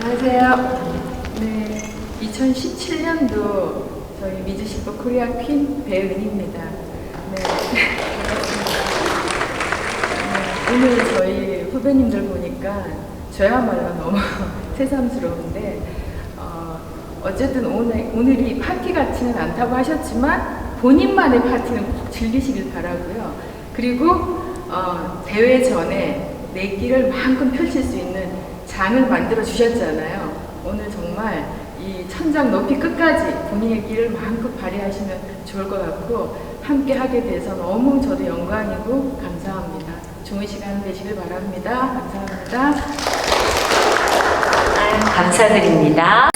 안녕하세요. 네, 2017년도 저희 미즈시퍼 코리아 퀸 배은입니다. 네. 네, 오늘 저희 후배님들 보니까 저야말로 너무 새삼스러운데 어, 어쨌든 오늘, 오늘이 파티 같지는 않다고 하셨지만 본인만의 파티는 꼭 즐기시길 바라고요. 그리고 어, 대회 전에 내 끼를 만큼 펼칠 수 있는 장을 만들어 주셨잖아요. 오늘 정말 이 천장 높이 끝까지 본인의 길을 마음껏 발휘하시면 좋을 것 같고 함께 하게 돼서 너무 저도 영광이고 감사합니다. 좋은 시간 되시길 바랍니다. 감사합니다. 감사드립니다.